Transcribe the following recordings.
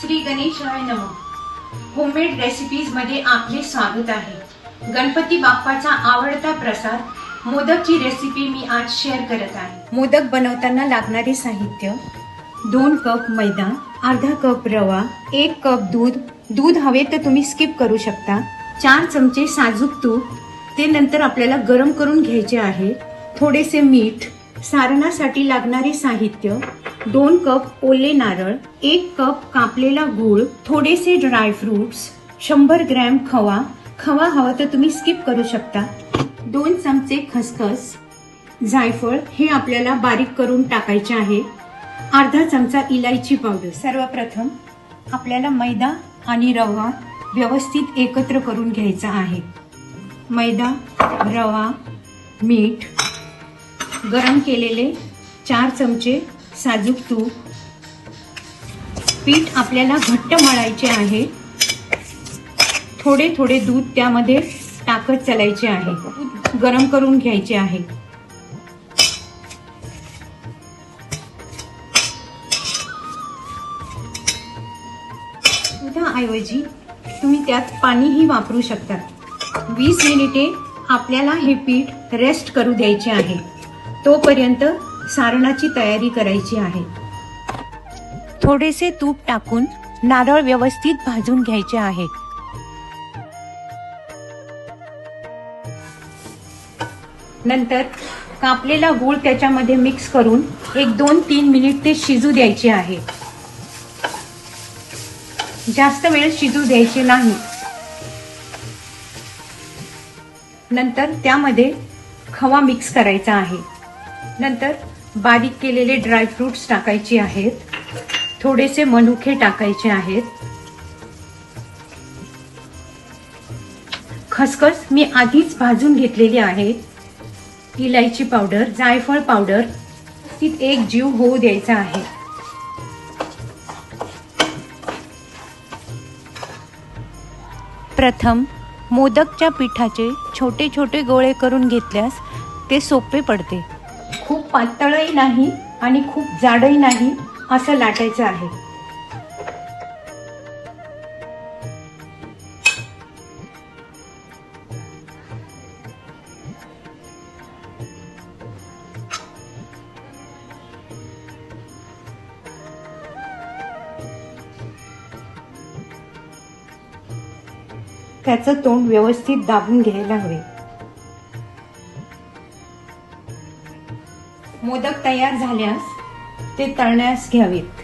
श्री गणेशाय नम. होममेड रेसिपीजमध्ये आपले स्वागत आहे. गणपती बाप्पाचा आवडता प्रसाद मोदकची रेसिपी मी आज शेअर करत आहे. मोदक बनवताना लागणारे साहित्य दोन कप मैदा अर्धा कप रवा एक कप दूध. दूध हवे तर तुम्ही स्किप करू शकता. चार चमचे साजूक तूप. ते नंतर आपल्याला गरम करून घ्यायचे आहे. थोडेसे मीठ. सारणासाठी लागणारे साहित्य दोन कप ओले नारळ एक कप कापलेला गूळ थोडेसे ड्रायफ्रुट्स शंभर ग्रॅम खवा. खवा हवा तर तुम्ही स्किप करू शकता. दोन चमचे खसखस. जायफळ हे आपल्याला बारीक करून टाकायचे आहे. अर्धा चमचा इलायची पावडर. सर्वप्रथम आपल्याला मैदा आणि रवा व्यवस्थित एकत्र करून घ्यायचा आहे. मैदा रवा मीठ गरम केलेले चार चमचे साजूक तूप पीठ आपल्याला घट्ट मळायचे आहे. थोडे थोडे दूध त्यामध्ये टाकत चालायचे आहे. गरम करून घ्यायचे आहे. दुधाऐवजी तुम्ही त्यात पाणीही वापरू शकता. वीस मिनिटे आपल्याला हे पीठ रेस्ट करू द्यायचे आहे. तोपर्यंत सारणाची तयारी करायची आहे. थोडेसे तूप टाकून नारळ व्यवस्थित भाजून घ्यायचे आहे. नंतर कापलेला गूळ त्याच्यामध्ये मिक्स करून एक दोन तीन मिनिट ते शिजू द्यायचे आहे. जास्त वेळ शिजू द्यायचे नाही. नंतर त्यामध्ये खवा मिक्स करायचा आहे. नंतर बारीक केलेले ड्रायफ्रुट्स टाकायचे आहेत. थोडेसे मनुखे टाकायचे आहेत. खसखस मी आधीच भाजून घेतलेली आहे. इलायची पावडर जायफळ पावडर ती एक जीव होऊ द्यायचा आहे. प्रथम मोदकच्या पिठाचे छोटे छोटे गोळे करून घेतल्यास ते सोपे पडते. खूप पातळही नाही आणि खूप जाडही नाही असं लाटायचं आहे. त्याचं तोंड व्यवस्थित दाबून घ्यायला हवे. मोदक तयार झाल्यास ते तळण्यास घ्यावेत.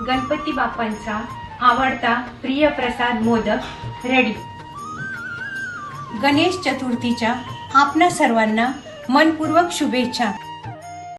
गणपती बाप्पांचा आवडता प्रिय प्रसाद मोदक रेडी गणेश चतुर्थीच्या आपणा सर्वांना मनपूर्वक शुभेच्छा.